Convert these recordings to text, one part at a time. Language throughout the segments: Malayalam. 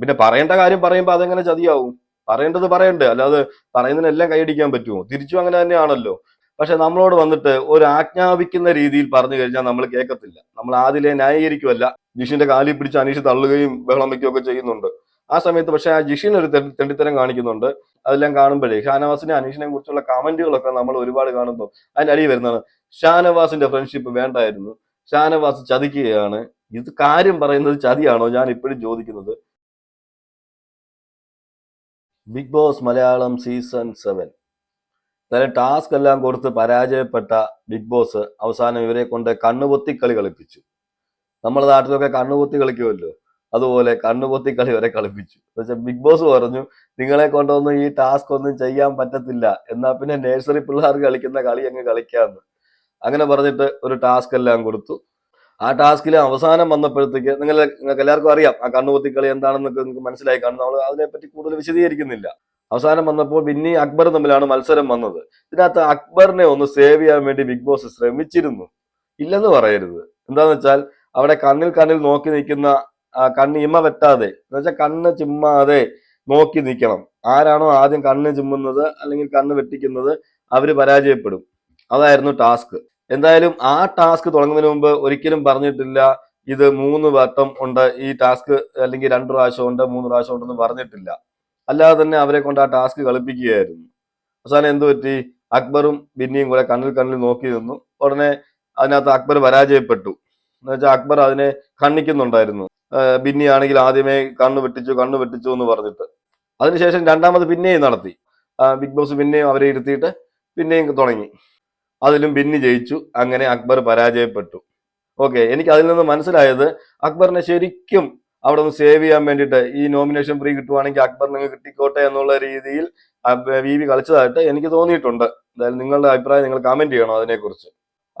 പിന്നെ പറയേണ്ട കാര്യം പറയുമ്പോൾ അതെങ്ങനെ ചതിയാവും? പറയേണ്ടത് പറയണ്ടേ. അല്ലാതെ പറയുന്നതിനെല്ലാം കൈയടിക്കാൻ പറ്റുമോ? തിരിച്ചും അങ്ങനെ തന്നെയാണല്ലോ. പക്ഷെ നമ്മളോട് വന്നിട്ട് ഒരു ആജ്ഞാപിക്കുന്ന രീതിയിൽ പറഞ്ഞു കഴിഞ്ഞാൽ നമ്മൾ കേൾക്കത്തില്ല. നമ്മൾ ആദ്യമേ ന്യായീകരിക്കുമല്ല ജിഷിന്റെ കാലിൽ പിടിച്ച് അനീഷ് തള്ളുകയും ബഹളം വയ്ക്കുകയും ഒക്കെ ചെയ്യുന്നുണ്ട്. ആ സമയത്ത് പക്ഷെ ആ ജിഷിൻ ഒരു തെണ്ടി- തെണ്ടിത്തരം കാണിക്കുന്നുണ്ട്. അതെല്ലാം കാണുമ്പോഴേ ഷാനവാസിനെ അനീഷിനെ കുറിച്ചുള്ള കമന്റുകളൊക്കെ നമ്മൾ ഒരുപാട് കാണുമ്പോൾ അതിന്റെ അടിയിൽ വരുന്നതാണ് ഷാനവാസിന്റെ ഫ്രണ്ട്ഷിപ്പ് വേണ്ടായിരുന്നു. ഷാനവാസ് ചതിക്കുകയാണ്. ഇത് കാര്യം പറയുന്നത് ചതിയാണോ? ഞാൻ ഇപ്പോഴും ചോദിക്കുന്നത്. Bigg Boss Malayalam season seven. തന്നെ ടാസ്ക് എല്ലാം കൊടുത്ത് പരാജയപ്പെട്ട ബിഗ് ബോസ് അവസാനം ഇവരെ കൊണ്ട് കണ്ണുപൊത്തി കളി കളിപ്പിച്ചു. നമ്മുടെ നാട്ടിലൊക്കെ കണ്ണുപൊത്തി കളിക്കുമല്ലോ? അതുപോലെ കണ്ണുപൊത്തി കളി വരെ കളിപ്പിച്ചു. എന്നുവെച്ചാൽ ബിഗ് ബോസ് പറഞ്ഞു നിങ്ങളെ കൊണ്ടൊന്നും ഈ ടാസ്ക് ഒന്നും ചെയ്യാൻ പറ്റത്തില്ല. എന്നാ പിന്നെ നേഴ്സറി പിള്ളേർ കളിക്കുന്ന കളി അങ്ങ് കളിക്കാമെന്ന്. അങ്ങനെ പറഞ്ഞിട്ട് ഒരു ടാസ്ക് എല്ലാം കൊടുത്തു. ആ ടാസ്കിൽ അവസാനം വന്നപ്പോഴത്തേക്ക് നിങ്ങൾ നിങ്ങൾക്ക് എല്ലാവർക്കും അറിയാം ആ കണ്ണുപൊത്തി കളി എന്താണെന്നൊക്കെ നിങ്ങൾക്ക് മനസ്സിലായി കാണും. നമ്മൾ അതിനെപ്പറ്റി കൂടുതൽ വിശദീകരിക്കുന്നില്ല. അവസാനം വന്നപ്പോൾ ബിന്നി അക്ബർ തമ്മിലാണ് മത്സരം വന്നത്. ഇതിനകത്ത് അക്ബറിനെ ഒന്ന് സേവ് ചെയ്യാൻ വേണ്ടി ബിഗ് ബോസ് ശ്രമിച്ചിരുന്നു. ഇല്ലെന്ന് പറയരുത്. എന്താന്ന് വെച്ചാൽ അവിടെ കണ്ണിൽ കണ്ണിൽ നോക്കി നിൽക്കുന്ന കണ്ണ് ഇമ വെട്ടാതെ എന്ന് വെച്ചാൽ കണ്ണ് ചിമ്മാതെ നോക്കി നിൽക്കണം. ആരാണോ ആദ്യം കണ്ണ് ചിമ്മുന്നത് അല്ലെങ്കിൽ കണ്ണ് വെട്ടിക്കുന്നത് അവർ പരാജയപ്പെടും. അതായിരുന്നു ടാസ്ക്. എന്തായാലും ആ ടാസ്ക് തുടങ്ങുന്നതിന് മുമ്പ് ഒരിക്കലും പറഞ്ഞിട്ടില്ല ഇത് മൂന്ന് വട്ടം ഉണ്ട് ഈ ടാസ്ക് അല്ലെങ്കിൽ രണ്ട് പ്രാവശ്യം ഉണ്ട് മൂന്ന് പ്രാവശ്യം ഉണ്ടെന്ന് പറഞ്ഞിട്ടില്ല. അല്ലാതെ തന്നെ അവരെ കൊണ്ട് ആ ടാസ്ക് കളിപ്പിക്കുകയായിരുന്നു. അവസാനം എന്ത് പറ്റി? അക്ബറും ബിന്നിയും കൂടെ കണ്ണിൽ കണ്ണിൽ നോക്കി നിന്നു. ഉടനെ അതിനകത്ത് അക്ബർ പരാജയപ്പെട്ടു. എന്ന് വെച്ചാൽ അക്ബർ അതിനെ ഖണ്ഡിക്കുന്നുണ്ടായിരുന്നു. ആഹ് ബിന്നി ആണെങ്കിൽ ആദ്യമേ കണ്ണ് വെട്ടിച്ചു കണ്ണ് വെട്ടിച്ചു എന്ന് പറഞ്ഞിട്ട്. അതിനുശേഷം രണ്ടാമത് പിന്നെയും നടത്തി. ബിഗ് ബോസ് പിന്നെയും അവരെ ഇരുത്തിയിട്ട് പിന്നെയും തുടങ്ങി. അതിലും ബിന്നി ജയിച്ചു. അങ്ങനെ അക്ബർ പരാജയപ്പെട്ടു. ഓക്കെ എനിക്ക് അതിൽ നിന്ന് മനസ്സിലായത് അക്ബറിനെ ശരിക്കും അവിടെ നിന്ന് സേവ് ചെയ്യാൻ വേണ്ടിയിട്ട് ഈ നോമിനേഷൻ ഫ്രീ കിട്ടുവാണെങ്കിൽ അക്ബറിന് കിട്ടിക്കോട്ടെ എന്നുള്ള രീതിയിൽ വി വി കളിച്ചതായിട്ട് എനിക്ക് തോന്നിയിട്ടുണ്ട്. എന്തായാലും നിങ്ങളുടെ അഭിപ്രായം നിങ്ങൾ കമന്റ് ചെയ്യണം അതിനെക്കുറിച്ച്.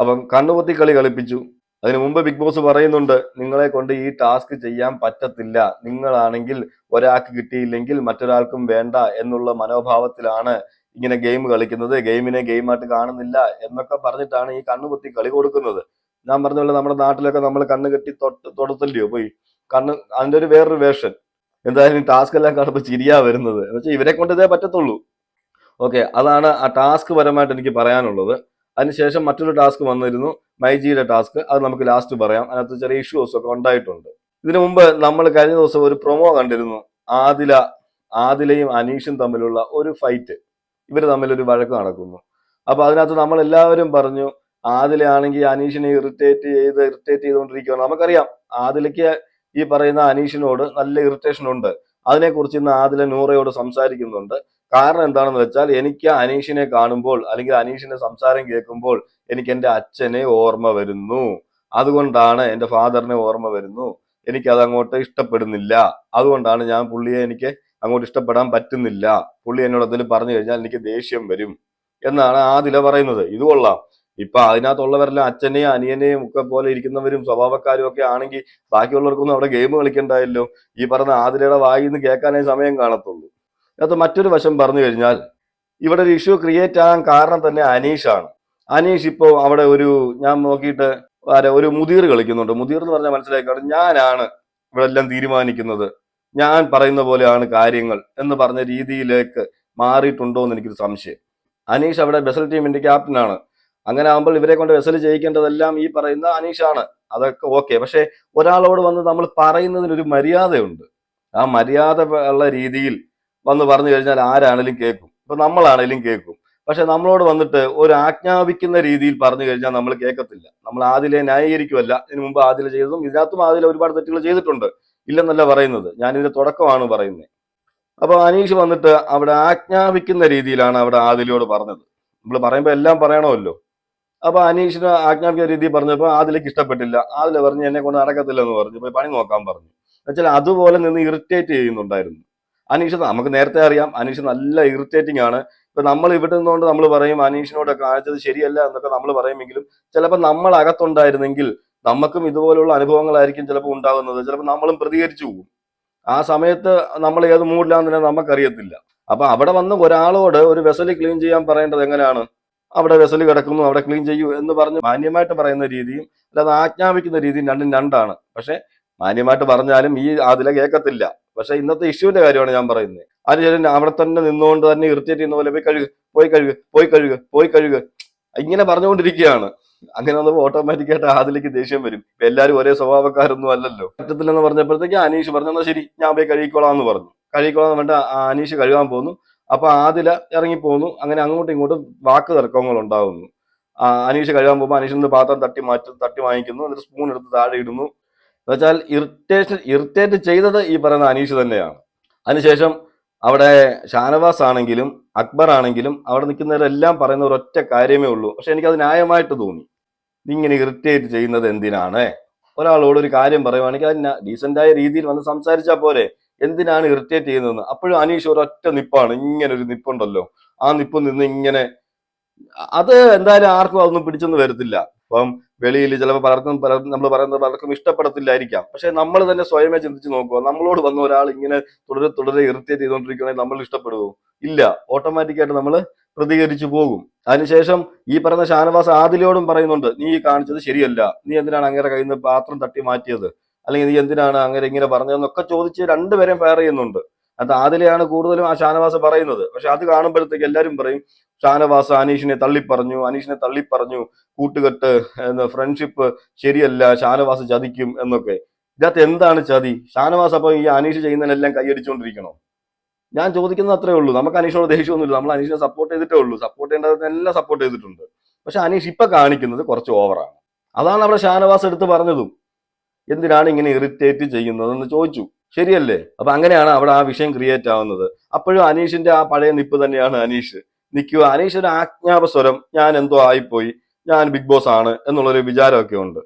അപ്പം കണ്ണുപൊത്തി കളി കളിപ്പിച്ചു. അതിനു മുമ്പ് ബിഗ് ബോസ് പറയുന്നുണ്ട് നിങ്ങളെ കൊണ്ട് ഈ ടാസ്ക് ചെയ്യാൻ പറ്റത്തില്ല. നിങ്ങളാണെങ്കിൽ ഒരാൾക്ക് കിട്ടിയില്ലെങ്കിൽ മറ്റൊരാൾക്കും വേണ്ട എന്നുള്ള മനോഭാവത്തിലാണ് ഇങ്ങനെ ഗെയിം കളിക്കുന്നത് ഗെയിമിനെ ഗെയിമായിട്ട് കാണുന്നില്ല എന്നൊക്കെ പറഞ്ഞിട്ടാണ് ഈ കണ്ണുപൊത്തി കളി കൊടുക്കുന്നത്. ഞാൻ പറഞ്ഞ പോലെ നമ്മുടെ നാട്ടിലൊക്കെ നമ്മൾ കണ്ണ് കെട്ടി തൊട്ട് തൊടത്തല്ലയോ പോയി? കണ്ണ് അതിന്റെ ഒരു വേറൊരു വേഷൻ എന്തായാലും ടാസ്ക് എല്ലാം കാണുമ്പോൾ ചിരിയാ വരുന്നത്. എന്ന് വെച്ചാൽ ഇവരെ കൊണ്ട് ഇതേ പറ്റത്തുള്ളൂ. ഓക്കെ അതാണ് ആ ടാസ്ക് പരമായിട്ട് എനിക്ക് പറയാനുള്ളത്. അതിനുശേഷം മറ്റൊരു ടാസ്ക് വന്നിരുന്നു മൈജിയുടെ ടാസ്ക് അത് നമുക്ക് ലാസ്റ്റ് പറയാം. അതിനകത്ത് ചെറിയ ഇഷ്യൂസ് ഒക്കെ ഉണ്ടായിട്ടുണ്ട്. ഇതിനു മുമ്പ് നമ്മൾ കഴിഞ്ഞ ദിവസം ഒരു പ്രൊമോ കണ്ടിരുന്നു. ആദില ആദിലയും അനീഷും തമ്മിലുള്ള ഒരു ഫൈറ്റ് ഇവർ തമ്മിൽ ഒരു വഴക്ക് നടക്കുന്നു. അപ്പൊ അതിനകത്ത് നമ്മൾ എല്ലാവരും പറഞ്ഞു ആദിലാണെങ്കിൽ അനീഷിനെ ഇറിറ്റേറ്റ് ചെയ്ത് ഇറിറ്റേറ്റ് ചെയ്തുകൊണ്ടിരിക്കുകയാണ് നമുക്കറിയാം ആദിലയ്ക്ക് ഈ പറയുന്ന അനീഷിനോട് നല്ല ഇറിറ്റേഷൻ ഉണ്ട്. അതിനെക്കുറിച്ച് ഇന്ന് ആദില നൂറയോട് സംസാരിക്കുന്നുണ്ട്. കാരണം എന്താണെന്ന് വെച്ചാൽ എനിക്ക് അനീഷിനെ കാണുമ്പോൾ അല്ലെങ്കിൽ അനീഷിന്റെ സംസാരം കേൾക്കുമ്പോൾ എനിക്ക് എന്റെ അച്ഛനെ ഓർമ്മ വരുന്നു. അതുകൊണ്ടാണ് എന്റെ ഫാദറിനെ ഓർമ്മ വരുന്നു. എനിക്ക് അതങ്ങോട്ട് ഇഷ്ടപ്പെടുന്നില്ല. അതുകൊണ്ടാണ് ഞാൻ പുള്ളിയെ എനിക്ക് അങ്ങോട്ട് ഇഷ്ടപ്പെടാൻ പറ്റുന്നില്ല. പുള്ളി എന്നോട് എന്തെങ്കിലും പറഞ്ഞു കഴിഞ്ഞാൽ എനിക്ക് ദേഷ്യം വരും എന്നാണ് ആദില പറയുന്നത്. ഇത് കൊള്ളാം. ഇപ്പൊ അതിനകത്തുള്ളവരെല്ലാം അച്ഛനെയും അനിയനെയും ഒക്കെ പോലെ ഇരിക്കുന്നവരും സ്വഭാവക്കാരും ഒക്കെ ആണെങ്കിൽ ബാക്കിയുള്ളവർക്കൊന്നും അവിടെ ഗെയിം കളിക്കണ്ടായല്ലോ. ഈ പറഞ്ഞ ആദിലയുടെ വായിൽ നിന്ന് കേൾക്കാനേ സമയം കാണത്തുള്ളൂ. അതിനകത്ത് മറ്റൊരു വശം പറഞ്ഞു കഴിഞ്ഞാൽ ഇവിടെ ഒരു ഇഷ്യൂ ക്രിയേറ്റ് ആകാൻ കാരണം തന്നെ അനീഷാണ് അനീഷ് ഇപ്പോൾ അവിടെ ഒരു ഞാൻ നോക്കിയിട്ട് ആരെ ഒരു മുതിർ കളിക്കുന്നുണ്ട്. മുതിർ എന്ന് പറഞ്ഞാൽ മനസ്സിലാക്കി ഞാനാണ് ഇവിടെ എല്ലാം തീരുമാനിക്കുന്നത്. ഞാൻ പറയുന്ന പോലെയാണ് കാര്യങ്ങൾ എന്ന് പറഞ്ഞ രീതിയിലേക്ക് മാറിയിട്ടുണ്ടോ എന്ന് എനിക്കൊരു സംശയം. അനീഷ് അവിടെ ബെസൽ ടീമിന്റെ ക്യാപ്റ്റനാണ് അങ്ങനെ ആകുമ്പോൾ ഇവരെ കൊണ്ട് വെസൽ ചെയ്യിക്കേണ്ടതെല്ലാം ഈ പറയുന്ന അനീഷാണ് അതൊക്കെ ഓക്കെ പക്ഷെ ഒരാളോട് വന്ന് നമ്മൾ പറയുന്നതിനൊരു മര്യാദയുണ്ട്. ആ മര്യാദ ഉള്ള രീതിയിൽ വന്ന് പറഞ്ഞു കഴിഞ്ഞാൽ ആരാണേലും കേൾക്കും. ഇപ്പൊ നമ്മളാണേലും കേൾക്കും. പക്ഷെ നമ്മളോട് വന്നിട്ട് ഒരു ആജ്ഞാപിക്കുന്ന രീതിയിൽ പറഞ്ഞു കഴിഞ്ഞാൽ നമ്മൾ കേൾക്കത്തില്ല. നമ്മൾ ആദിലെ ന്യായീകരിക്കുമല്ല ഇതിനു മുമ്പ് ആദില ചെയ്തതും ഇതിനകത്തും ആദില ഒരുപാട് തെറ്റുകൾ ചെയ്തിട്ടുണ്ട്. ഇല്ലെന്നല്ല പറയുന്നത്. ഞാനിതിന്റെ തുടക്കമാണ് പറയുന്നത്. അപ്പോൾ അനീഷ് വന്നിട്ട് അവിടെ ആജ്ഞാപിക്കുന്ന രീതിയിലാണ് അവിടെ ആദിലിയോട് പറഞ്ഞത്. നമ്മൾ പറയുമ്പോൾ എല്ലാം പറയണമല്ലോ. അപ്പൊ അനീഷിന് ആജ്ഞാപിക്കുന്ന രീതി പറഞ്ഞപ്പോൾ ആദിലേക്ക് ഇഷ്ടപ്പെട്ടില്ല. ആദില പറഞ്ഞ് എന്നെ കൊണ്ട് നടക്കത്തില്ല എന്ന് പറഞ്ഞു. പോയി പണി നോക്കാൻ പറഞ്ഞു. എന്നുവെച്ചാൽ അതുപോലെ നിന്ന് ഇറിറ്റേറ്റ് ചെയ്യുന്നുണ്ടായിരുന്നു. അനീഷ് നമുക്ക് നേരത്തെ അറിയാം. അനീഷ് നല്ല ഇറിറ്റേറ്റിംഗ് ആണ്. ഇപ്പൊ നമ്മൾ ഇവിടെ നിന്നുകൊണ്ട് നമ്മൾ പറയും അനീഷിനോട് കാണിച്ചത് ശരിയല്ല എന്നൊക്കെ നമ്മൾ പറയുമെങ്കിലും ചിലപ്പോൾ നമ്മൾ അകത്തുണ്ടായിരുന്നെങ്കിൽ നമുക്കും ഇതുപോലുള്ള അനുഭവങ്ങളായിരിക്കും ചിലപ്പോൾ ഉണ്ടാകുന്നത്. ചിലപ്പോൾ നമ്മളും പ്രതികരിച്ചു പോകും. ആ സമയത്ത് നമ്മൾ ഏത് മൂഡിലാന്ന് തന്നെ നമുക്കറിയത്തില്ല. അപ്പൊ അവിടെ വന്ന് ഒരാളോട് ഒരു വെസൽ ക്ലീൻ ചെയ്യാൻ പറയേണ്ടത് എങ്ങനെയാണ്? അവിടെ വെസൽ കിടക്കുന്നു അവിടെ ക്ലീൻ ചെയ്യൂ എന്ന് പറഞ്ഞ് മാന്യമായിട്ട് പറയുന്ന രീതിയും അല്ലാതെ ആജ്ഞാപിക്കുന്ന രീതിയും രണ്ടും രണ്ടാണ്. പക്ഷെ മാന്യമായിട്ട് പറഞ്ഞാലും ഈ അതിലെ കേൾക്കത്തില്ല. പക്ഷെ ഇന്നത്തെ ഇഷ്യൂവിന്റെ കാര്യമാണ് ഞാൻ പറയുന്നത്. അതിനുശേഷം അവിടെ തന്നെ നിന്നുകൊണ്ട് തന്നെ ഇറിറ്റേറ്റ് ചെയ്യുന്ന പോലെ പോയി കഴുകു പോയി കഴുകു പോയി കഴുകു പോയി കഴുകു. ഇങ്ങനെ പറഞ്ഞുകൊണ്ടിരിക്കുകയാണ്. അങ്ങനെ വന്നപ്പോൾ ഓട്ടോമാറ്റിക്കായിട്ട് ആദിലേക്ക് ദേഷ്യം വരും. എല്ലാവരും ഒരേ സ്വഭാവക്കാരൊന്നും അല്ലല്ലോ. പറ്റത്തില്ലെന്ന് പറഞ്ഞപ്പോഴത്തേക്ക് അനീഷ് പറഞ്ഞു എന്നാൽ ശരി ഞാൻ പോയി കഴുകിക്കോളാം എന്ന് പറഞ്ഞു. കഴുകിക്കോളാം എന്ന് പറഞ്ഞിട്ട് അനീഷ് കഴുകാൻ പോന്നു. അപ്പൊ ആദില ഇറങ്ങിപ്പോന്നു അങ്ങനെ അങ്ങോട്ടും ഇങ്ങോട്ടും വാക്ക് തർക്കങ്ങൾ ഉണ്ടാകുന്നു അനീഷ് കഴുകാൻ പോകുമ്പോൾ അനീഷിൽ നിന്ന് പാത്രം തട്ടി മാറ്റി തട്ടി വാങ്ങിക്കുന്നു. എന്നിട്ട് സ്പൂൺ എടുത്ത് താഴെ ഇടുന്നു. എന്നുവെച്ചാൽ ഇറിറ്റേഷൻ ഇറിറ്റേറ്റ് ചെയ്തത് ഈ പറയുന്ന അനീഷ് തന്നെയാണ്. അതിനുശേഷം അവിടെ ഷാനവാസ് ആണെങ്കിലും അക്ബർ ആണെങ്കിലും അവിടെ നിൽക്കുന്നവരെല്ലാം പറയുന്ന ഒരൊറ്റ കാര്യമേ ഉള്ളൂ. പക്ഷെ എനിക്ക് അത് ന്യായമായിട്ട് തോന്നി. നീ ഇങ്ങനെ ഇറിറ്റേറ്റ് ചെയ്യുന്നത് എന്തിനാണ്? ഒരാളോട് ഒരു കാര്യം പറയുവാണെങ്കിൽ അത് ഡീസന്റായ രീതിയിൽ വന്ന് സംസാരിച്ചാൽ പോരെ. എന്തിനാണ് ഇറിറ്റേറ്റ് ചെയ്യുന്നതെന്ന്? അപ്പോഴും അനീഷ് ഒരൊറ്റ നിപ്പാണ്. ഇങ്ങനെ ഒരു നിപ്പുണ്ടല്ലോ. ആ നിപ്പ് നിന്ന് ഇങ്ങനെ അത് എന്തായാലും ആർക്കും അതൊന്നും പിടിച്ചൊന്നും വരത്തില്ല. ഇപ്പം വെളിയിൽ ചിലപ്പോൾ പലർക്കും പലർക്കും നമ്മൾ പറയുന്നത് പലർക്കും ഇഷ്ടപ്പെടത്തില്ലായിരിക്കാം. പക്ഷെ നമ്മൾ തന്നെ സ്വയമേ ചിന്തിച്ച് നോക്കുക. നമ്മളോട് വന്ന ഒരാൾ ഇങ്ങനെ തുടരെ തുടരെ ഇറിറ്റേറ്റ് ചെയ്തുകൊണ്ടിരിക്കുകയാണെങ്കിൽ നമ്മൾ ഇഷ്ടപ്പെടുവോ? ഇല്ല. ഓട്ടോമാറ്റിക്കായിട്ട് നമ്മൾ പ്രതികരിച്ചു പോകും. അതിനുശേഷം ഈ പറയുന്ന ഷാനവാസ് ആദിലോടും പറയുന്നുണ്ട് നീ കാണിച്ചത് ശരിയല്ല. നീ എന്തിനാണ് അങ്ങനെ കയ്യിൽ നിന്ന് പാത്രം തട്ടി മാറ്റിയത്? അല്ലെങ്കിൽ നീ എന്തിനാണ് അങ്ങനെ ഇങ്ങനെ പറഞ്ഞതെന്നൊക്കെ ചോദിച്ച് രണ്ടുപേരെയും ഫയർ ചെയ്യുന്നുണ്ട്. അത് ആദിലെയാണ് കൂടുതലും ആ ഷാനവാസ് പറയുന്നത്. പക്ഷെ അത് കാണുമ്പോഴത്തേക്ക് എല്ലാവരും പറയും ഷാനവാസ് അനീഷിനെ തള്ളിപ്പറഞ്ഞു അനീഷിനെ തള്ളിപ്പറഞ്ഞു കൂട്ടുകെട്ട് ഫ്രണ്ട്ഷിപ്പ് ശരിയല്ല ഷാനവാസ് ചതിക്കും എന്നൊക്കെ. ഇതിനകത്ത് എന്താണ് ചതി? ഷാനവാസ് അപ്പൊ ഈ അനീഷ് ചെയ്യുന്നതിനെല്ലാം കൈയടിച്ചുകൊണ്ടിരിക്കണോ ഞാൻ ചോദിക്കുന്നത് അത്രേ ഉള്ളൂ. നമുക്ക് അനീഷിനോട് ദേഷ്യമൊന്നുമില്ല. നമ്മൾ അനീഷിനെ സപ്പോർട്ട് ചെയ്തിട്ടേ ഉള്ളൂ. സപ്പോർട്ട് ചെയ്യേണ്ടതെല്ലാം സപ്പോർട്ട് ചെയ്തിട്ടുണ്ട്. പക്ഷെ അനീഷ് ഇപ്പൊ കാണിക്കുന്നത് കുറച്ച് ഓവറാണ് അതാണ് അവിടെ ഷാനവാസ് എടുത്ത് പറഞ്ഞതും. എന്തിനാണ് ഇങ്ങനെ ഇറിറ്റേറ്റ് ചെയ്യുന്നതെന്ന് ചോദിച്ചു. ശരിയല്ലേ? അപ്പൊ അങ്ങനെയാണ് അവിടെ ആ വിഷയം ക്രിയേറ്റ് ആവുന്നത്. അപ്പോഴും അനീഷിന്റെ ആ പഴയ നിപ്പ് തന്നെയാണ് അനീഷ്. നിൽക്കുക. അനീഷ് ഒരു ആജ്ഞാപ സ്വരം ഞാൻ എന്തോ ആയിപ്പോയി. ഞാൻ ബിഗ് ബോസ് ആണ് എന്നുള്ളൊരു വിചാരമൊക്കെ ഉണ്ട്.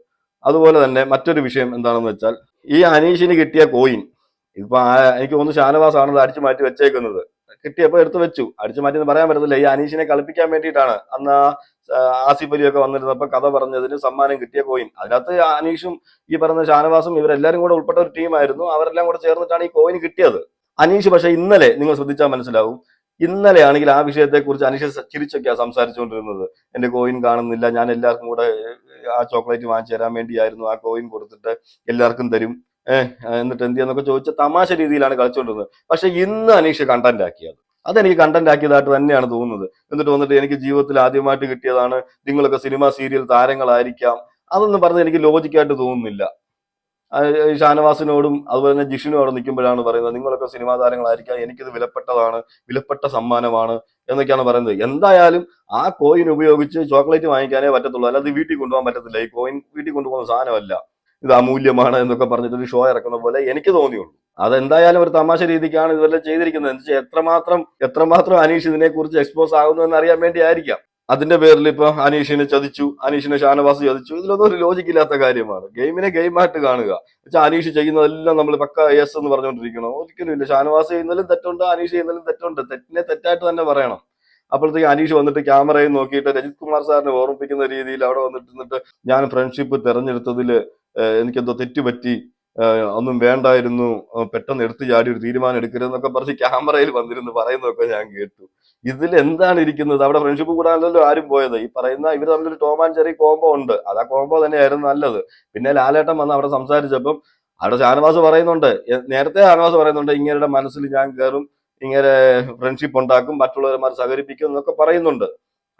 അതുപോലെ തന്നെ മറ്റൊരു വിഷയം എന്താണെന്ന് വെച്ചാൽ ഈ അനീഷിന് കിട്ടിയ കോയിൻ ഇപ്പൊ എനിക്ക് തോന്നുന്നു ഷാനവാസ് ആണ് അടിച്ചു മാറ്റി വെച്ചേക്കുന്നത്. കിട്ടിയപ്പോൾ എടുത്തു വെച്ചു. അടിച്ചു മാറ്റി എന്ന് പറയാൻ പറ്റത്തില്ല. ഈ അനീഷിനെ കളിപ്പിക്കാൻ വേണ്ടിയിട്ടാണ്. അന്ന് ആ, ആസിഫ് അലിയൊക്കെ വന്നിരുന്നപ്പോൾ കഥ പറഞ്ഞതിന് സമ്മാനം കിട്ടിയ കോയിൻ. അതിനകത്ത് അനീഷും ഈ പറഞ്ഞ ഷാനവാസും ഇവരെല്ലാരും കൂടെ ഉൾപ്പെട്ട ഒരു ടീമായിരുന്നു. അവരെല്ലാം കൂടെ ചേർന്നിട്ടാണ് ഈ കോയിൻ കിട്ടിയത്. അനീഷ് പക്ഷെ ഇന്നലെ നിങ്ങൾ ശ്രദ്ധിച്ചാൽ മനസ്സിലാവും ഇന്നലെ ആണെങ്കിൽ ആ വിഷയത്തെക്കുറിച്ച് അനീഷ് ചിരിച്ചൊക്കെയാ സംസാരിച്ചുകൊണ്ടിരുന്നത്. എന്റെ കോയിൻ കാണുന്നില്ല ഞാൻ എല്ലാവർക്കും കൂടെ ആ ചോക്ലേറ്റ് വാങ്ങിച്ചു തരാൻ വേണ്ടിയായിരുന്നു ആ കോയിൻ കൊടുത്തിട്ട് എല്ലാവർക്കും തരും. ഏഹ് എന്നിട്ട് എന്ത് ചെയ്യാന്നൊക്കെ ചോദിച്ച തമാശ രീതിയിലാണ് കളിച്ചുകൊണ്ടിരുന്നത്. പക്ഷെ ഇന്ന് അനീഷ് കണ്ടന്റ് ആക്കിയത്. അതെനിക്ക് കണ്ടന്റ് ആക്കിയതായിട്ട് തന്നെയാണ് തോന്നുന്നത്. എന്നിട്ട് വന്നിട്ട് എനിക്ക് ജീവിതത്തിൽ ആദ്യമായിട്ട് കിട്ടിയതാണ് നിങ്ങളൊക്കെ സിനിമ സീരിയൽ താരങ്ങളായിരിക്കാം. അതൊന്നും പറഞ്ഞ് എനിക്ക് ലോജിക്കായിട്ട് തോന്നുന്നില്ല. ഷാനവാസിനോടും അതുപോലെ തന്നെ ജിഷിനും അവിടെ നിൽക്കുമ്പോഴാണ് പറയുന്നത് നിങ്ങളൊക്കെ സിനിമാ താരങ്ങളായിരിക്കാം. എനിക്കിത് വിലപ്പെട്ടതാണ് വിലപ്പെട്ട സമ്മാനമാണ് എന്നൊക്കെയാണ് പറയുന്നത്. എന്തായാലും ആ കോയിൻ ഉപയോഗിച്ച് ചോക്ലേറ്റ് വാങ്ങിക്കാനേ പറ്റത്തുള്ളൂ. അല്ലാതെ വീട്ടിൽ കൊണ്ടുപോകാൻ പറ്റത്തില്ല. ഈ കോയിൻ വീട്ടിൽ കൊണ്ടുപോകുന്ന സാധനമല്ല. ഇത് അമൂല്യമാണ് എന്നൊക്കെ പറഞ്ഞിട്ട് ഒരു ഷോ ഇറക്കുന്ന പോലെ എനിക്ക് തോന്നിയുള്ളൂ. അതെന്തായാലും ഒരു തമാശ രീതിക്കാണ് ഇതെല്ലാം ചെയ്തിരിക്കുന്നത്. എന്ന് വെച്ചാൽ എത്രമാത്രം എത്രമാത്രം അനീഷ് ഇതിനെ കുറിച്ച് എക്സ്പോസ് ആകുന്നു എന്ന് അറിയാൻ വേണ്ടി ആയിരിക്കാം അതിന്റെ പേരിൽ ഇപ്പൊ അനീഷിനെ ചതിച്ചു അനീഷിനെ ഷാനവാസ് ചതിച്ചു. ഇതിലൊന്നും ഒരു ലോജിക്കില്ലാത്ത കാര്യമാണ്. ഗെയിമിനെ ഗെയിമായിട്ട് കാണുക. വെച്ചാൽ അനീഷ് ചെയ്യുന്നതെല്ലാം നമ്മൾ പക്ക യെസ് എന്ന് പറഞ്ഞുകൊണ്ടിരിക്കണം? ഒരിക്കലും ഇല്ല. ഷാനവാസ് ചെയ്യുന്നതിലും തെറ്റുണ്ട് അനീഷ് ചെയ്യുന്നതിലും തെറ്റുണ്ട്. തെറ്റിനെ തെറ്റായിട്ട് തന്നെ പറയണം. അപ്പോഴത്തേക്ക് അനീഷ് വന്നിട്ട് ക്യാമറയിൽ നോക്കിയിട്ട് രജിത് കുമാർ സാറിനെ ഓർമ്മിപ്പിക്കുന്ന രീതിയിൽ അവിടെ വന്നിട്ട് ഞാൻ ഫ്രണ്ട്ഷിപ്പ് തെരഞ്ഞെടുത്തതിൽ എനിക്കെന്തോ തെറ്റുപറ്റി ഒന്നും വേണ്ടായിരുന്നു പെട്ടെന്ന് എടുത്തു ചാടി ഒരു തീരുമാനം എടുക്കരുതെന്നൊക്കെ പറഞ്ഞ് ക്യാമറയിൽ വന്നിരുന്നു. പറയുന്നതൊക്കെ ഞാൻ കേട്ടു. ഇതിൽ എന്താണ് ഇരിക്കുന്നത്? അവിടെ ഫ്രണ്ട്ഷിപ്പ് കൂടാനല്ലോ ആരും പോയത്. ഈ പറയുന്ന ഇവർ തമ്മിലൊരു ടോമാൻ ചെറിയ കോംബോ ഉണ്ട്. അത് ആ കോംബോ തന്നെയായിരുന്നു നല്ലത്. പിന്നെ ലാലേട്ടൻ വന്ന് അവിടെ സംസാരിച്ചപ്പം അവിടെ ഷാനവാസ് പറയുന്നുണ്ട്. നേരത്തെ ഷാനവാസ് പറയുന്നുണ്ട് ഇങ്ങനെ മനസ്സിൽ ഞാൻ കയറും ഇങ്ങനെ ഫ്രണ്ട്ഷിപ്പ് ഉണ്ടാക്കും മറ്റുള്ളവരുമാർ സഹകരിപ്പിക്കും എന്നൊക്കെ പറയുന്നുണ്ട്.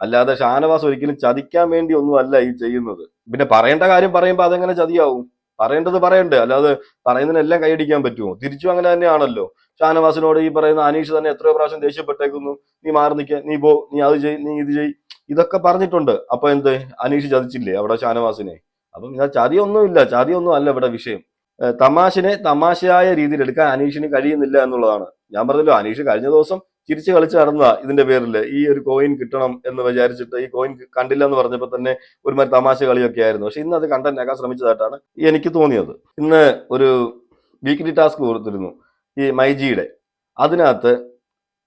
അല്ലാതെ ഷാനവാസ് ഒരിക്കലും ചതിക്കാൻ വേണ്ടി ഒന്നും അല്ല ഈ ചെയ്യുന്നത്. പിന്നെ പറയേണ്ട കാര്യം പറയുമ്പോൾ അതെങ്ങനെ ചതിയാവും? പറയേണ്ടത് പറയണ്ടേ? അല്ലാതെ പറയുന്നതിനെല്ലാം കൈയടിക്കാൻ പറ്റുമോ? തിരിച്ചും അങ്ങനെ തന്നെയാണല്ലോ. ഷാനവാസിനോട് ഈ പറയുന്ന അനീഷ് തന്നെ എത്രയോ പ്രാവശ്യം ദേഷ്യപ്പെട്ടേക്കുന്നു. നീ മാറി നിൽക്കുക നീ പോ നീ അത് ചെയ് നീ ഇത് ചെയ്. ഇതൊക്കെ പറഞ്ഞിട്ടുണ്ട്. അപ്പൊ എന്ത്? അനീഷ് ചതിച്ചില്ലേ അവിടെ ഷാനവാസിനെ? അപ്പം ചതിയൊന്നും ഇല്ല ചതിയൊന്നും അല്ല ഇവിടെ വിഷയം. തമാശിനെ തമാശയായ രീതിയിൽ എടുക്കാൻ അനീഷിന് കഴിയുന്നില്ല എന്നുള്ളതാണ്. ഞാൻ പറഞ്ഞല്ലോ അനീഷ് കഴിഞ്ഞ ദിവസം ചിരിച്ചു കളിച്ച് നടന്നതാ ഇതിന്റെ പേരിൽ ഈ ഒരു കോയിൻ കിട്ടണം എന്ന് വിചാരിച്ചിട്ട് ഈ കോയിൻ കണ്ടില്ല എന്ന് പറഞ്ഞപ്പോൾ തന്നെ ഒരുമാതിരി തമാശ കളിയൊക്കെ ആയിരുന്നു. പക്ഷെ ഇന്ന് അത് കണ്ടന്റ് ആക്കാൻ ശ്രമിച്ചതായിട്ടാണ് എനിക്ക് തോന്നിയത്. ഇന്ന് ഒരു വീക്ക്ലി ടാസ്ക് കൊടുത്തിരുന്നു. ഈ മൈജിയുടെ. അതിനകത്ത്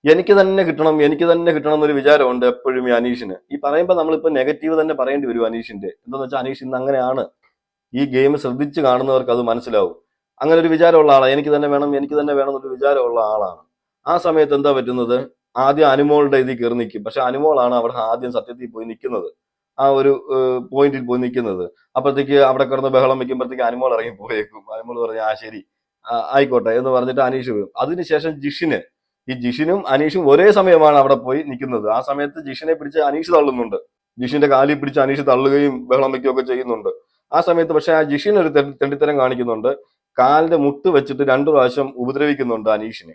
എനിക്ക് തന്നെ കിട്ടണം എനിക്ക് തന്നെ കിട്ടണം എന്നൊരു വിചാരമുണ്ട് എപ്പോഴും ഈ അനീഷിന്. ഈ പറയുമ്പോൾ നമ്മളിപ്പോൾ നെഗറ്റീവ് തന്നെ പറയേണ്ടി വരും അനീഷിന്റെ. എന്താണെന്ന് വെച്ചാൽ അനീഷ് ഇന്ന് അങ്ങനെയാണ്. ഈ ഗെയിം ശ്രദ്ധിച്ച് കാണുന്നവർക്ക് അത് മനസ്സിലാവും. അങ്ങനെ ഒരു വിചാരമുള്ള ആളാണ് എനിക്ക് തന്നെ വേണം എനിക്ക് തന്നെ വേണം എന്നൊരു വിചാരമുള്ള ആളാണ്. ആ സമയത്ത് എന്താ പറ്റുന്നത്? ആദ്യം അനുമോളുടെ ഇതിൽ കയറി നിൽക്കും. പക്ഷെ അനുമോളാണ് അവിടെ ആദ്യം സത്യത്തിൽ പോയി നിൽക്കുന്നത്. ആ ഒരു പോയിന്റിൽ പോയി നിൽക്കുന്നത്. അപ്പോഴത്തേക്ക് അവിടെ കിടന്ന് ബഹളം വെക്കുമ്പോഴത്തേക്ക് അനുമോൾ ഇറങ്ങി പോയേക്കും അനുമോൾ പറഞ്ഞു ആ ശരി. ആയിക്കോട്ടെ എന്ന് പറഞ്ഞിട്ട് അനീഷ് വരും. അതിനുശേഷം ജിഷിന് ഈ ജിഷിനും അനീഷും ഒരേ സമയമാണ് അവിടെ പോയി നിൽക്കുന്നത്. ആ സമയത്ത് ജിഷിനെ പിടിച്ച് അനീഷ് തള്ളുന്നുണ്ട്. ജിഷിന്റെ കാലിൽ പിടിച്ച് അനീഷ് തള്ളുകയും ബഹളം വെക്കുകയൊക്കെ ചെയ്യുന്നുണ്ട്. ആ സമയത്ത് പക്ഷെ ആ ജിഷിൻ തെണ്ടിത്തരം കാണിക്കുന്നുണ്ട്. കാലിന്റെ മുട്ട് വെച്ചിട്ട് രണ്ടു പ്രാവശ്യം ഉപദ്രവിക്കുന്നുണ്ട് അനീഷിനെ.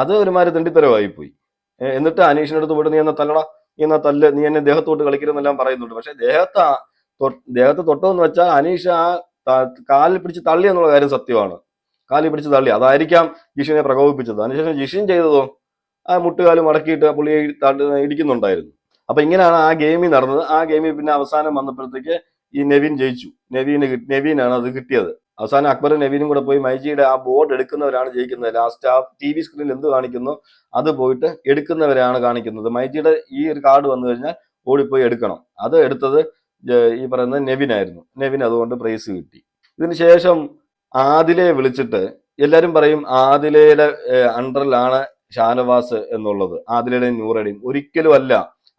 അത് ഒരുമാതിരി തിണ്ടിത്തരവായി പോയി എന്നിട്ട് അനീഷിന്റെ അടുത്ത് പോയിട്ട് നീ എന്നാ തല്ലടാ നീ എന്നാ തല്ല് നീ എന്നെ ദേഹത്തോട്ട് കളിക്കരുതെന്നെല്ലാം പറയുന്നുണ്ട്. പക്ഷെ ദേഹത്ത് ദേഹത്ത് തൊട്ടതെന്ന് വെച്ചാൽ അനീഷ് ആ കാലിൽ പിടിച്ച് തള്ളി എന്നുള്ള കാര്യം സത്യമാണ്. കാലിൽ പിടിച്ച് തള്ളി. അതായിരിക്കാം ജിഷിനെ പ്രകോപിപ്പിച്ചത്. അതിനുശേഷം ജിഷിൻ ചെയ്തതോ ആ മുട്ടുകാൽ മടക്കിയിട്ട് പുള്ളിയെ ഇടിക്കുന്നുണ്ടായിരുന്നു. അപ്പൊ ഇങ്ങനെയാണ് ആ ഗെയിമിൽ നടന്നത്. ആ ഗെയിമിൽ പിന്നെ അവസാനം വന്നപ്പോഴത്തേക്ക് ഈ നെവിൻ ജയിച്ചു. നെവീന് നെവീനാണ് അത് കിട്ടിയത്. അവസാനം അക്ബറും നവീനും കൂടെ പോയി മൈജിയുടെ ആ ബോർഡ് എടുക്കുന്നവരാണ് ജയിക്കുന്നത്. ലാസ്റ്റ് ആ ടി വി സ്ക്രീനിൽ എന്ത് കാണിക്കുന്നു? അത് പോയിട്ട് എടുക്കുന്നവരാണ് കാണിക്കുന്നത്. മൈജിയുടെ ഈ ഒരു കാർഡ് വന്നു കഴിഞ്ഞാൽ ഓടിപ്പോയി എടുക്കണം. അത് എടുത്തത് ഈ പറയുന്നത് നെവിനായിരുന്നു നെവിൻ അതുകൊണ്ട് പ്രൈസ് കിട്ടി. ഇതിന് ശേഷം ആദിലെ വിളിച്ചിട്ട് എല്ലാവരും പറയും ആദിലയുടെ അണ്ടറിലാണ് ഷാനവാസ് എന്നുള്ളത്. ആദിലയുടെയും നൂറയുടെയും. ഒരിക്കലും അല്ല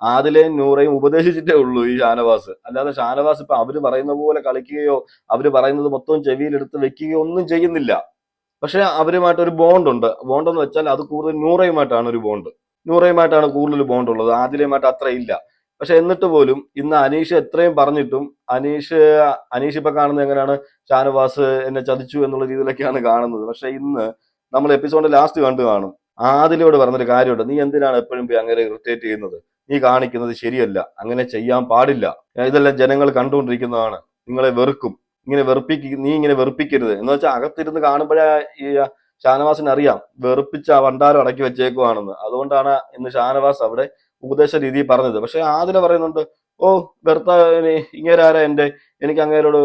ആദിലയും നൂറയും ഉപദേശിച്ചിട്ടേ ഉള്ളൂ ഈ ഷാനവാസ്. അല്ലാതെ ഷാനവാസ് ഇപ്പൊ അവർ പറയുന്ന പോലെ കളിക്കുകയോ അവർ പറയുന്നത് മൊത്തം ചെവിയിലെടുത്ത് വെക്കുകയോ ഒന്നും ചെയ്യുന്നില്ല. പക്ഷെ അവരുമായിട്ട് ഒരു ബോണ്ട് ഉണ്ട്. ബോണ്ട് എന്ന് വെച്ചാൽ അത് കൂടുതൽ നൂറയുമായിട്ടാണ് ഒരു ബോണ്ട് നൂറയുമായിട്ടാണ് കൂടുതൽ ബോണ്ട് ഉള്ളത്. ആദിലയുമായിട്ട് അത്ര ഇല്ല. പക്ഷെ എന്നിട്ട് പോലും ഇന്ന് അനീഷ് എത്രയും പറഞ്ഞിട്ടും അനീഷ് അനീഷ് ഇപ്പൊ കാണുന്നത് എങ്ങനെയാണ്? ഷാനവാസ് എന്നെ ചതിച്ചു എന്നുള്ള രീതിയിലൊക്കെയാണ് കാണുന്നത്. പക്ഷെ ഇന്ന് നമ്മൾ എപ്പിസോഡ് ലാസ്റ്റ് കണ്ടു കാണും. ആദിലോട് പറഞ്ഞൊരു കാര്യമുണ്ട്. നീ എന്തിനാണ് എപ്പോഴും പോയി അങ്ങനെ ഇറിറ്റേറ്റ് ചെയ്യുന്നത്? നീ കാണിക്കുന്നത് ശരിയല്ല. അങ്ങനെ ചെയ്യാൻ പാടില്ല. ഇതെല്ലാം ജനങ്ങൾ കണ്ടുകൊണ്ടിരിക്കുന്നതാണ്. നിങ്ങളെ വെറുക്കും. ഇങ്ങനെ വെറുപ്പിക്ക നീ ഇങ്ങനെ വെറുപ്പിക്കരുത്. എന്ന് വെച്ചാൽ അകത്തിരുന്ന് കാണുമ്പോഴേ ഈ ഷാനവാസിന് അറിയാം. വെറുപ്പിച്ച ആ വണ്ടാരം അടക്കി വെച്ചേക്കുവാണെന്ന്. അതുകൊണ്ടാണ് ഇന്ന് ഷാനവാസ് അവിടെ ഉപദേശ രീതി പറഞ്ഞത്. പക്ഷെ ആദില പറയുന്നുണ്ട് ഓ ഭർത്താവിന് ഇങ്ങനെ എന്റെ? എനിക്ക് അങ്ങേരോട്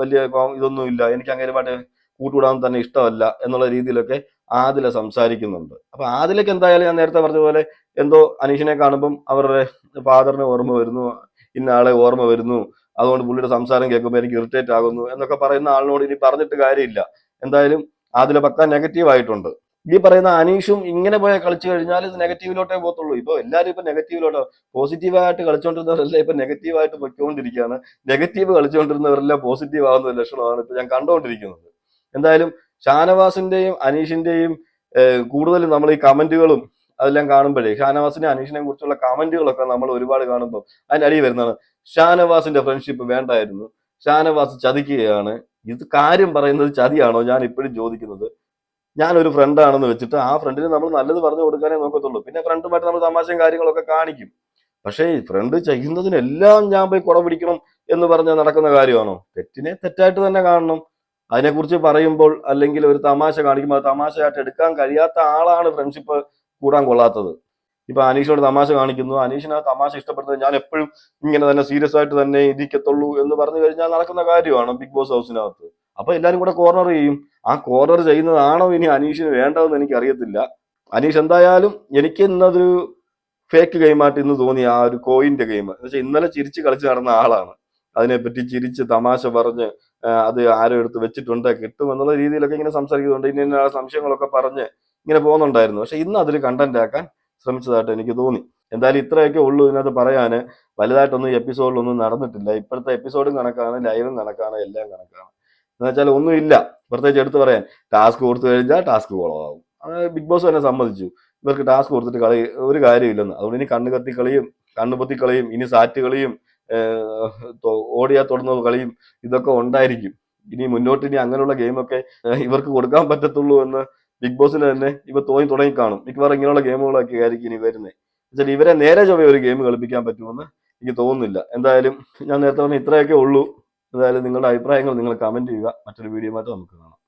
വലിയ ഇതൊന്നും ഇല്ല എനിക്ക് അങ്ങേരുമായിട്ട് കൂട്ടുകൂടാൻ തന്നെ ഇഷ്ടമല്ല എന്നുള്ള രീതിയിലൊക്കെ ആദില സംസാരിക്കുന്നുണ്ട്. അപ്പൊ ആദിലക്ക് എന്തായാലും ഞാൻ നേരത്തെ പറഞ്ഞ പോലെ എന്തോ അനീഷിനെ കാണുമ്പം അവരുടെ ഫാദറിന് ഓർമ്മ വരുന്നു ഇന്ന ആളെ ഓർമ്മ വരുന്നു അതുകൊണ്ട് പുള്ളിയുടെ സംസാരം കേൾക്കുമ്പോൾ എനിക്ക് ഇറിറ്റേറ്റ് ആകുന്നു എന്നൊക്കെ പറയുന്ന ആളിനോട് ഇനി പറഞ്ഞിട്ട് കാര്യമില്ല. എന്തായാലും അതിലെ പക്ക നെഗറ്റീവ് ആയിട്ടുണ്ട്. ഈ പറയുന്ന അനീഷും ഇങ്ങനെ പോയാൽ കളിച്ചു കഴിഞ്ഞാൽ ഇത് നെഗറ്റീവിലോട്ടേ പോകത്തുള്ളൂ. ഇപ്പൊ എല്ലാവരും ഇപ്പൊ നെഗറ്റീവിലോട്ടോ പോസിറ്റീവായിട്ട് കളിച്ചുകൊണ്ടിരുന്നവരെല്ലാം ഇപ്പൊ നെഗറ്റീവായിട്ട് പൊയ്ക്കൊണ്ടിരിക്കുകയാണ്. നെഗറ്റീവ് കളിച്ചുകൊണ്ടിരുന്നവരെല്ലാം പോസിറ്റീവ് ആവുന്ന ലക്ഷണമാണ് ഇപ്പൊ ഞാൻ കണ്ടുകൊണ്ടിരിക്കുന്നത് എന്തായാലും ഷാനവാസിന്റെയും അനീഷിന്റെയും കൂടുതലും നമ്മൾ ഈ കമന്റുകളും അതെല്ലാം കാണുമ്പോഴേ ഷാനവാസിനെ അനീഷിനെ കുറിച്ചുള്ള കമന്റുകളൊക്കെ നമ്മൾ ഒരുപാട് കാണുമ്പോൾ അതിന്റെ അടിയിൽ വരുന്നതാണ്. ഷാനവാസിന്റെ ഫ്രണ്ട്ഷിപ്പ് വേണ്ടായിരുന്നു. ഷാനവാസ് ചതിക്കുകയാണ്. ഇത് കാര്യം പറയുന്നത് ചതിയാണോ? ഞാൻ ഇപ്പോഴും ചോദിക്കുന്നത്. ഞാനൊരു ഫ്രണ്ടാണെന്ന് വെച്ചിട്ട് ആ ഫ്രണ്ടിന് നമ്മൾ നല്ലത് പറഞ്ഞു കൊടുക്കാനേ നോക്കത്തുള്ളൂ. പിന്നെ ഫ്രണ്ടുമായിട്ട് നമ്മൾ തമാശയും കാര്യങ്ങളൊക്കെ കാണിക്കും. പക്ഷേ ഫ്രണ്ട് ചെയ്യുന്നതിനെല്ലാം ഞാൻ പോയി കുട പിടിക്കണം എന്ന് പറഞ്ഞാൽ നടക്കുന്ന കാര്യമാണോ? തെറ്റിനെ തെറ്റായിട്ട് തന്നെ കാണണം. അതിനെക്കുറിച്ച് പറയുമ്പോൾ അല്ലെങ്കിൽ ഒരു തമാശ കാണിക്കുമ്പോൾ തമാശയായിട്ട് എടുക്കാൻ കഴിയാത്ത ആളാണ് ഫ്രണ്ട്ഷിപ്പ് കൂടാൻ കൊള്ളാത്തത്. ഇപ്പൊ അനീഷിനോട് തമാശ കാണിക്കുന്നു. അനീഷിന് ആ തമാശ ഇഷ്ടപ്പെടുന്നത് ഞാൻ എപ്പോഴും ഇങ്ങനെ തന്നെ സീരിയസ് ആയിട്ട് തന്നെ ഇരിക്കത്തുള്ളൂ എന്ന് പറഞ്ഞു കഴിഞ്ഞാൽ നടക്കുന്ന കാര്യമാണ് ബിഗ് ബോസ് ഹൗസിനകത്ത് അപ്പൊ എല്ലാരും കൂടെ കോർണർ ചെയ്യും. ആ കോർണർ ചെയ്യുന്നതാണോ ഇനി അനീഷിന് വേണ്ടതെന്ന് എനിക്ക് അറിയത്തില്ല അനീഷ് എന്തായാലും എനിക്ക് ഇന്നതൊരു ഫേക്ക് ഗെയിമായിട്ട് ഇന്ന് തോന്നി. ആ ഒരു കോയിന്റെ ഗെയിം എന്ന് വെച്ചാൽ ഇന്നലെ ചിരിച്ച് കളിച്ച് നടന്ന ആളാണ്. അതിനെപ്പറ്റി ചിരിച്ച് തമാശ പറഞ്ഞ് അത് ആരോ എടുത്ത് വെച്ചിട്ടുണ്ട് കിട്ടും എന്നുള്ള രീതിയിലൊക്കെ ഇങ്ങനെ സംസാരിക്കുന്നുണ്ട്. ഇന്ന ഇന്ന സംശയങ്ങളൊക്കെ പറഞ്ഞ് ഇങ്ങനെ പോകുന്നുണ്ടായിരുന്നു. പക്ഷെ ഇന്ന് അതിൽ കണ്ടന്റ് ആക്കാൻ ശ്രമിച്ചതായിട്ട് എനിക്ക് തോന്നി. എന്തായാലും ഇത്രയൊക്കെ ഉള്ളൂ ഇതിനകത്ത് പറയാന്. വലുതായിട്ടൊന്നും എപ്പിസോഡിലൊന്നും നടന്നിട്ടില്ല. ഇപ്പോഴത്തെ എപ്പിസോഡും കണക്കാണ് ലൈവും കണക്കാണ് എല്ലാം കണക്കാണ്. എന്ന് വെച്ചാൽ ഒന്നുമില്ല പ്രത്യേകിച്ച് എടുത്തു പറയാൻ. ടാസ്ക് കൊടുത്തു കഴിഞ്ഞാൽ ടാസ്ക് കുളവാകും. അത് ബിഗ് ബോസ് തന്നെ സമ്മതിച്ചു. ഇവർക്ക് ടാസ്ക് കൊടുത്തിട്ട് കളി ഒരു കാര്യമില്ലെന്ന്. അതുകൊണ്ട് ഇനി കണ്ണു കത്തി ഇനി സാറ്റ് കളിയും ഓടിയാ തൊടുന്ന കളിയും ഇതൊക്കെ ഉണ്ടായിരിക്കും. ഇനി മുന്നോട്ട് ഇനി അങ്ങനെയുള്ള ഗെയിമൊക്കെ ഇവർക്ക് കൊടുക്കാൻ പറ്റത്തുള്ളൂ എന്ന് ബിഗ് ബോസിന് തന്നെ ഇവ തോന്നി തുടങ്ങി കാണും. മിക്കവാറും ഇങ്ങനെയുള്ള ഗെയിമുകളൊക്കെ ആയിരിക്കും ഇനി വരുന്നത് എന്നുവെച്ചാൽ ഇവരെ നേരെ ചൊവ്വേ ഒരു ഗെയിം കളിപ്പിക്കാൻ പറ്റുമെന്ന് എനിക്ക് തോന്നുന്നില്ല. എന്തായാലും ഞാൻ നേരത്തെ പറഞ്ഞ ഇത്രയൊക്കെ ഉള്ളൂ. എന്തായാലും നിങ്ങളുടെ അഭിപ്രായങ്ങൾ നിങ്ങൾ കമന്റ് ചെയ്യുക. മറ്റൊരു വീഡിയോ മാറ്റം നമുക്ക് കാണാം.